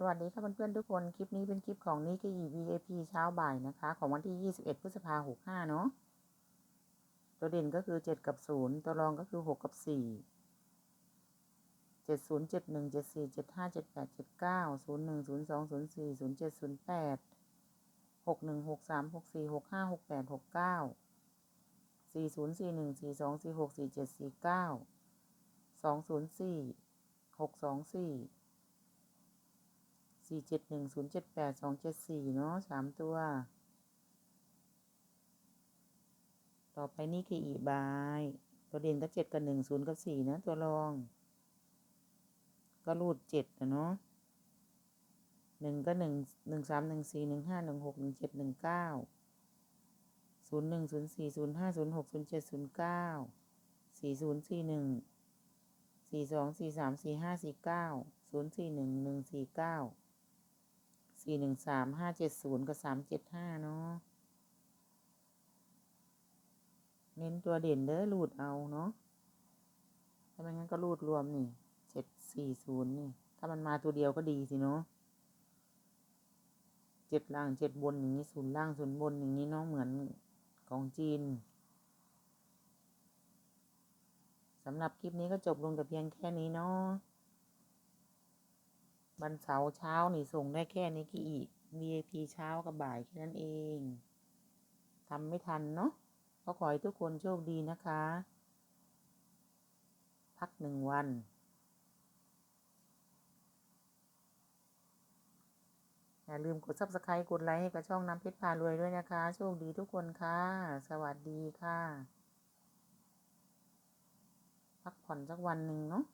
สวัสดีค่ะเพื่อนๆทุกคน คลิปนี้เป็นคลิปของนิกกี้ VIP เช้าบ่ายนะคะ ของวันที่ 21 พฤษภาหกห้าเนาะตัวเด่นก็คือ 7 กับ 0 ตัวรองก็คือ 6 กับ 4 7 0 7 1 7 4 7 5 7 8 7 9 0 1 0 2 0 4 0 7 0 8 6 1 6 3 6 4 6 5 6 8 6 9 4 0 4 1 4 2 4 6 4 7 4 9 2 0 4 6 2 4 สี่เจ็ดหนึ่งศูนย์เจ็ดแปดสองเจ็ดสี่เนาะสามตัว ต่อไปนี่คืออีบาย ตัวเด่นก็เจ็ดกับหนึ่งศูนย์กับสี่นะ ตัวรอง ก็รูดเจ็ดนะเนาะหนึ่งก็หนึ่งหนึ่งสามหนึ่งสี่หนึ่งห้าหนึ่งหกหนึ่งเจ็ดหนึ่งเก้าศูนย์หนึ่งศูนย์สี่ศูนย์ห้าศูนย์หกศูนย์เจ็ดศูนย์เก้าสี่ศูนย์สี่หนึ่งสี่สองสี่สามสี่ห้าสี่เก้าศูนย์สี่หนึ่งหนึ่งสี่เก้า สี่หนึ่งสามห้าเจ็ดศูนย์กับสามเจ็ดห้าเนาะเน้นตัวเด่นเด้อรูดเอาเนาะถ้าไม่งั้นก็รูดรวมนี่เจ็ดสี่ศูนย์นี่ ถ้ามันมาตัวเดียวก็ดีสิเนาะเจ็ดล่างเจ็ดบนอย่างนี้ศูนย์ล่างศูนย์บนอย่างนี้เนาะเหมือนของจีนสำหรับคลิปนี้ก็จบลงแต่เพียงแค่นี้เนาะ วันเสาร์เช้านี่ส่งได้แค่นี้กี่อีก VIP เช้ากับบ่ายแค่นั้นเองทำไม่ทันเนาะก็ขอให้ทุกคนโชคดีนะคะ พักหนึ่งวันอย่าลืมกด subscribe กดไลค์ให้กับช่องน้ำเพชรพารวยด้วยนะคะ โชคดีทุกคนค่ะ สวัสดีค่ะ พักผ่อนสักวันหนึ่งเนาะ